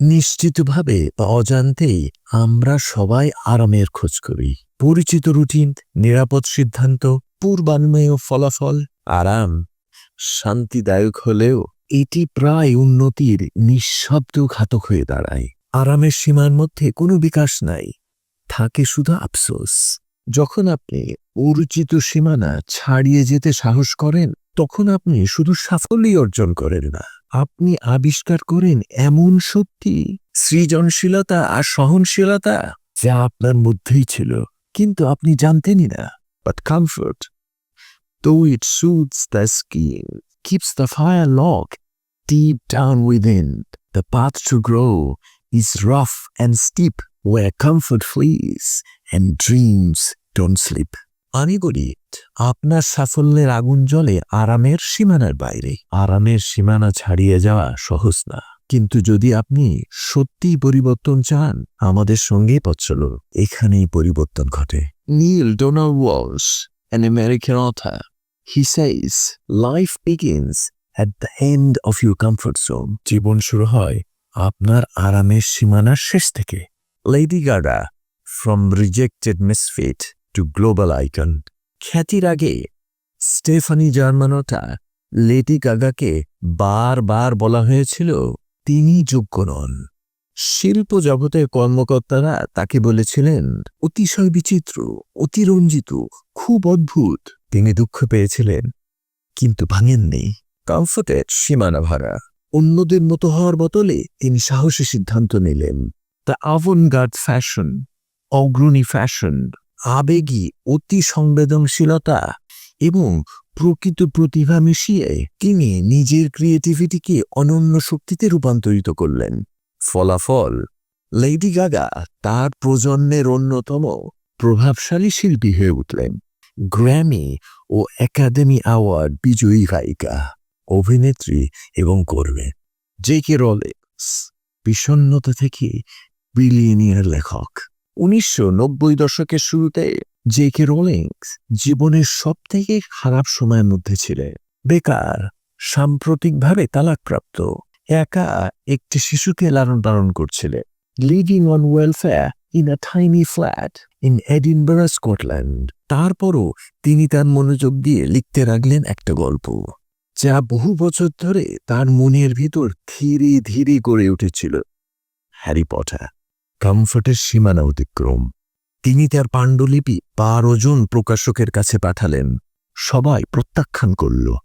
নিশ্চিতভাবে বা অজান্তেই আমরা সবাই আরামের খোঁজ করি। পরিচিত রুটিন, নিরাপদ সিদ্ধান্ত, পূর্বান্মেয় ফলাফল, আরাম, শান্তিদায়ক হলেও এটি প্রায় উন্নতির নিঃশব্দ ঘাতক হয়ে দাঁড়ায়। আরামের সীমার মধ্যে কোনো বিকাশ নাই। থাকে শুধু আফসোস। যখন আপনি পরিচিত সীমানা ছাড়িয়ে যেতে সাহস করেন, তখন আপনি শুধু সাফল্যই অর্জন করেন না। আপনি আবিষ্কার করেন এমন শক্তি সৃজনশীলতা আর সহনশীলতা যা আপনার মধ্যেই ছিল, কিন্তু আপনি জানতেনই না। But comfort though it soothes the skin keeps the fire lock deep down within the path to grow is rough and steep way comfort flees and dreams don't sleep আমি বলি আপনার সাফল্যের আগুন জ্বলে আরামের সীমানার বাইরে আরামের সীমানা ছাড়িয়ে যাওয়া সহজ না কিন্তু যদি আপনি সত্যি পরিবর্তন চান আমাদের সঙ্গে পথ চলুন এখানেই পরিবর্তন ঘটে Neale Donald Walsch an American author. He says, life begins at the end of your comfort. জীবন শুরু হয় আপনার আরামের সীমানার শেষ থেকে Lady Gaga from rejected misfit to global icon খ্যাতির আগে স্টেফানি জার্মানোটা লেডি গাগাকে বারবার বলা হয়েছিল, তিনি যোগ্য নন। শিল্প জগতের কর্মকর্তারা তাকে বলেছিলেন, অতিশয় বিচিত্র, অতিরঞ্জিত, খুব অদ্ভুত। তিনি দুঃখ পেয়েছিলেন, কিন্তু ভাঙেননি। কমফোর্টের সীমানা ভাড়া। অন্যদের মতো হওয়ার বদলে তিনি সাহসী সিদ্ধান্ত নিলেন। দ্য আভন গার্ড ফ্যাশন, অগ্রণী ফ্যাশন। আবেগী, অতি সংবেদনশীলতা এবং প্রকৃত প্রতিভা মিশিয়ে তিনি নিজের ক্রিয়েটিভিটিকে অনন্য শক্তিতে রূপান্তরিত করলেন। ফলাফল, লেডি গাগা তার প্রজন্মের অন্যতম প্রভাবশালী শিল্পী হয়ে উঠলেন। গ্র্যামি ও একাডেমি অ্যাওয়ার্ড বিজয়ী গায়িকা, অভিনেত্রী এবং কর্মী জে কে রলেক্স বিষণ্নতা থেকে বিলিয়নিয়ার লেখক। উনিশশো নব্বই দশকের শুরুতে জে কে রোলিংস জীবনের সব থেকে খারাপ সময়ের মধ্যে ছিলেন। বেকার, সাম্প্রতিকভাবে তালাকপ্রাপ্ত, একা একটি শিশুকে লালন পালন করছিলেন। Living on welfare in a tiny flat in Edinburgh Scotland তারপরও তিনি তার মনোযোগ দিয়ে লিখতে রাখলেন একটা গল্প, যা বহু বছর ধরে তার মনের ভিতর ধীরে ধীরে গড়ে উঠেছিল। হ্যারি পটার কমফর্টের সীমানা অতিক্রম। তিনি তার পাণ্ডুলিপি বারো জন প্রকাশকের কাছে পাঠালেন। সবাই প্রত্যাখ্যান করল।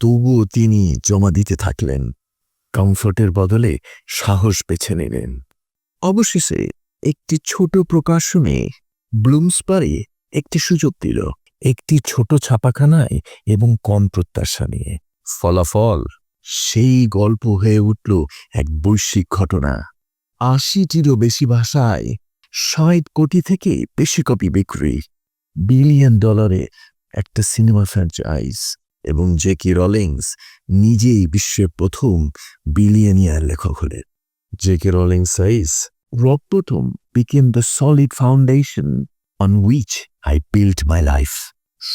তবুও তিনি জমা দিতে থাকলেন। কমফর্টের বদলে সাহস বেছে নিলেন। অবশেষে একটি ছোট প্রকাশনে ব্লুমসবারি একটি সুযোগ দিল। একটি ছোট ছাপাখানায় এবং কম প্রত্যাশা নিয়ে। ফলাফল, সেই গল্প হয়ে উঠল এক বৈশ্বিক ঘটনা। আশিটিরও বেশি ভাষায় ষাট কোটি থেকে বেশি কপি বিক্রি, বিলিয়ন ডলারে একটা সিনেমা ফ্র্যাঞ্চাইজ এবং জেকি রলিংস নিজেই বিশ্বের প্রথম বিলিয়নিয়ার লেখক হলেন। J K Rowling says rock bottom became the solid foundation on which I build my life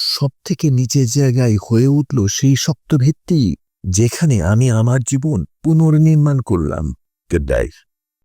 সব থেকে নিচের জায়গায় হয়ে উঠল সেই শক্ত ভিত্তি যেখানে আমি আমার জীবন পুনর্নির্মাণ করলাম। গুড